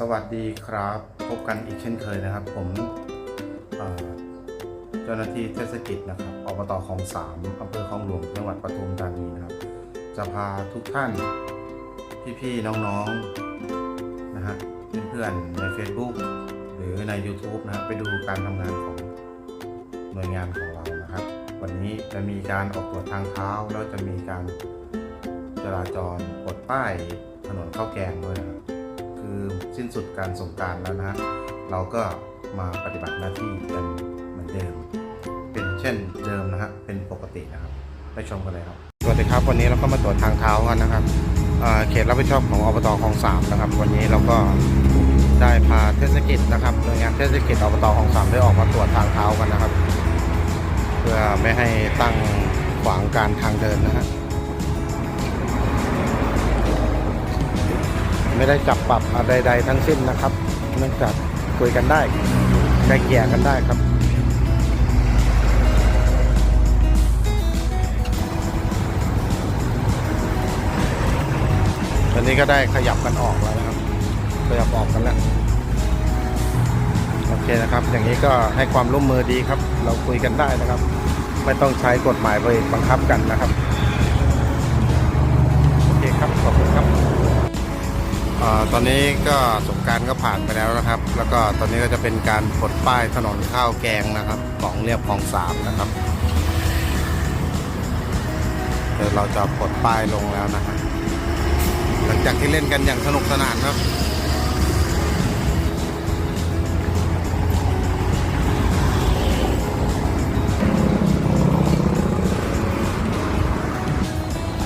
สวัสดีครับ พบกันอีกเช่นเคยนะครับ ผมเจ้าหน้าที่เทศกิจนะครับอบตคลองสามอำเภอคลองหลวงจังหวัดปทุมธานีนะครับ จะพาทุกท่าน พี่ๆน้องๆนะฮะเพื่อนๆใน Facebook หรือใน YouTube นะครับไปดูการทำงานของหน่วยงานของเรานะครับ วันนี้จะมีการออกตรวจทางเท้าแล้วจะมีการจราจรปลดป้ายถนนข้าวแกงด้วยนะครับ คือสิ้นสุดการสงการแล้วนะฮะเราก็มาปฏิบัติหน้าที่กันเหมือนเดิม เป็นเช่นเดิมนะฮะเป็นปกตินะครับไปชมกันเลยครับสวัสดีครับวันนี้เราก็มาตรวจทางเท้ากันนะครับเขตรับผิดชอบของอบตคลองสามนะครับ วันนี้เราก็ได้พาเทศกิจนะครับหน่วยงานเทศกิจอบตคลองสามได้ออกมาตรวจทางเท้ากันนะครับ เพื่อไม่ให้ตั้งขวางการทางเดินนะฮะ ไม่ได้จับปรับอะไรใดๆทั้งสิ้นนะครับ เนื่องจากคุยกันได้ไกลเกลี่ยกันได้ครับตอนนี้ก็ได้ขยับกันออกแล้วนะครับ ขยับออกกันแล้วโอเคนะครับ อย่างนี้ก็ให้ความร่วมมือดีครับ เราคุยกันได้นะครับ ไม่ต้องใช้กฎหมายไปบังคับกันนะครับ โอเคครับ ขอบคุณครับ ตอนนี้ก็สงการก็ผ่านไปแล้วนะครับ แล้วก็ตอนนี้ก็จะเป็นการปลดป้ายถนนข้าวแกงนะครับ ของเรียบคลองสามนะครับเดี๋ยวเราจะปลดป้ายลงแล้วนะครับหลังจากที่เล่นกันอย่างสนุกสนานครับ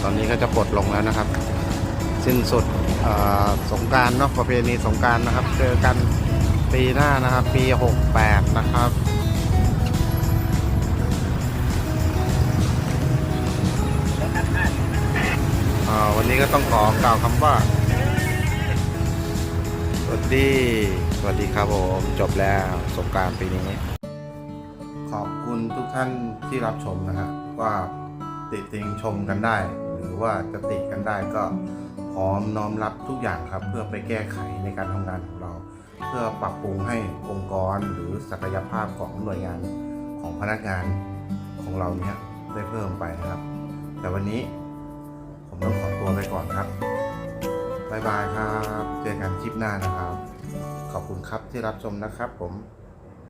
ตอนนี้ก็จะปลดลงแล้วนะครับ สิ้นสุด สงการเนาะประเพณีสงการนะครับ เจอกันปีหน้านะครับ ปี 68 นะครับวันนี้ก็ต้องขอกล่าวคำว่า สวัสดี สวัสดีครับผม จบแล้วสงการปีนี้ ขอบคุณทุกท่านที่รับชมนะฮะว่าติติงชมกันได้ หรือว่าจะติกันได้ก็ ร้อมน้อมรับทุกอย่างครับ เพื่อไปแก้ไขในการทำงานของเรา เพื่อปรับปรุงให้องค์กรหรือศักยภาพของหน่วยงานของพนักงานของเราเนี่ยได้เพิ่มไปนะครับ แต่วันนี้ผมต้องขอตัวไปก่อนครับบ๊ายบายครับ เจอกันคลิปหน้านะครับ ขอบคุณครับที่รับชมนะครับผม